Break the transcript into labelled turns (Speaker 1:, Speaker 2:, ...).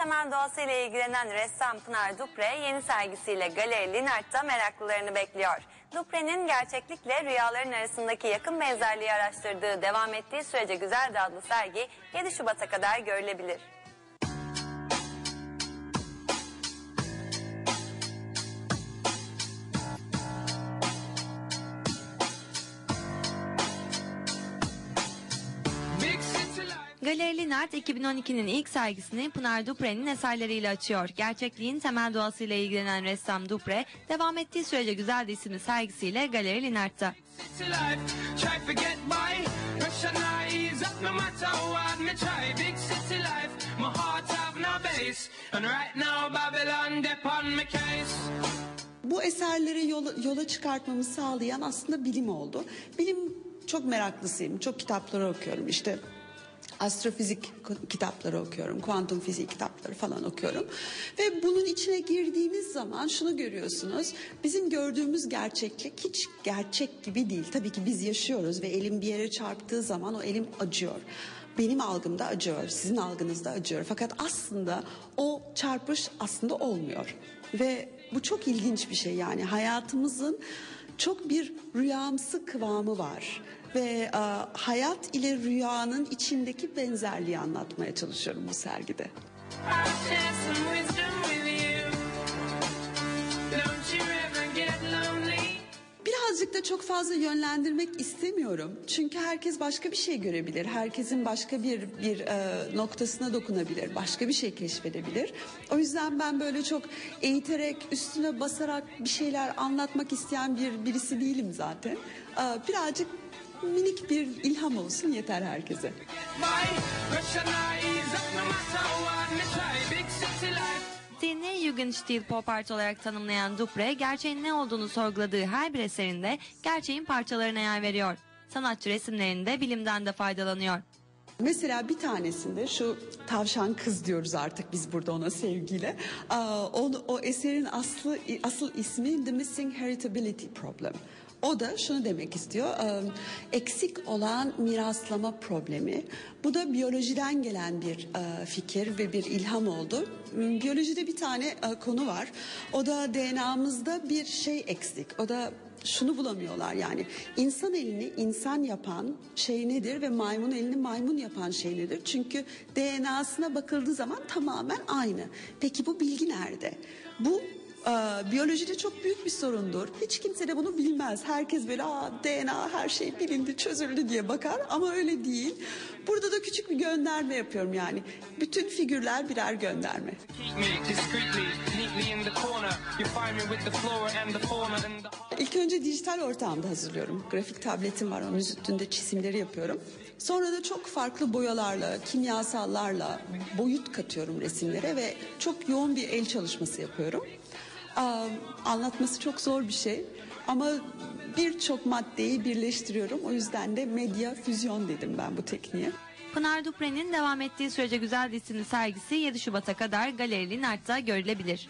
Speaker 1: Temel doğasıyla ilgilenen ressam Pınar Dupre yeni sergisiyle Galeri Linart'ta meraklılarını bekliyor. Dupre'nin gerçeklikle rüyaların arasındaki yakın benzerliği araştırdığı devam ettiği sürece Güzeldi adlı sergi 7 Şubat'a kadar görülebilir.
Speaker 2: Galeri Linart 2012'nin ilk sergisini Pınar Dupre'nin eserleriyle açıyor. Gerçekliğin temel doğasıyla ilgilenen ressam Dupre, devam ettiği sürece Güzeldi isimli sergisiyle Galeri Linart'ta.
Speaker 3: Bu eserleri yola, yola çıkartmamı sağlayan aslında bilim oldu. Bilim çok meraklısıyım. Çok kitapları okuyorum. İşte astrofizik kitapları okuyorum. Kuantum fizik kitapları falan okuyorum. Ve bunun içine girdiğiniz zaman şunu görüyorsunuz. Bizim gördüğümüz gerçeklik hiç gerçek gibi değil. Tabii ki biz yaşıyoruz ve elim bir yere çarptığı zaman o elim acıyor. Benim algımda acıyor, sizin algınızda acıyor. Fakat aslında o çarpış aslında olmuyor. Ve bu çok ilginç bir şey yani hayatımızın çok bir rüyamsı kıvamı var ve e, hayat ile rüyanın içindeki benzerliği anlatmaya çalışıyorum bu sergide. Da çok fazla yönlendirmek istemiyorum. Çünkü herkes başka bir şey görebilir. Herkesin başka bir bir e, noktasına dokunabilir. Başka bir şey keşfedebilir. O yüzden ben böyle çok eğiterek, üstüne basarak bir şeyler anlatmak isteyen bir birisi değilim zaten. E, birazcık minik bir ilham olsun yeter herkese.
Speaker 2: Jugendstil pop art olarak tanımlayan Dupre, gerçeğin ne olduğunu sorguladığı her bir eserinde gerçeğin parçalarına yer veriyor. Sanatçı resimlerinde bilimden de faydalanıyor.
Speaker 3: Mesela bir tanesinde şu tavşan kız diyoruz artık biz burada ona sevgiyle. O, o eserin aslı asıl ismi The Missing Heritability Problem. O da şunu demek istiyor. Eksik olan miraslama problemi. Bu da biyolojiden gelen bir fikir ve bir ilham oldu. M, Biyolojide bir tane konu var. O da DNA'mızda bir şey eksik. O da şunu bulamıyorlar yani insan elini insan yapan şey nedir ve maymun elini maymun yapan şey nedir? Çünkü DNA'sına bakıldığı zaman tamamen aynı. Peki bu bilgi nerede? Bu e, biyolojide çok büyük bir sorundur. Hiç kimse de bunu bilmez. Herkes böyle Aa, DNA her şey bilindi çözüldü diye bakar ama öyle değil. Burada da küçük bir gönderme yapıyorum yani. Bütün figürler birer gönderme. İlk önce dijital ortamda hazırlıyorum. Grafik tabletim var onun üstünde çizimleri yapıyorum. Sonra da çok farklı boyalarla, kimyasallarla boyut katıyorum resimlere ve çok yoğun bir el çalışması yapıyorum. Anlatması çok zor bir şey ama birçok maddeyi birleştiriyorum. O yüzden de medya füzyon dedim ben bu tekniğe.
Speaker 2: Pınar Dupre'nin devam ettiği sürece Güzeldi isimli sergisi 7 Şubat'a kadar Galeri Linart'ta görülebilir.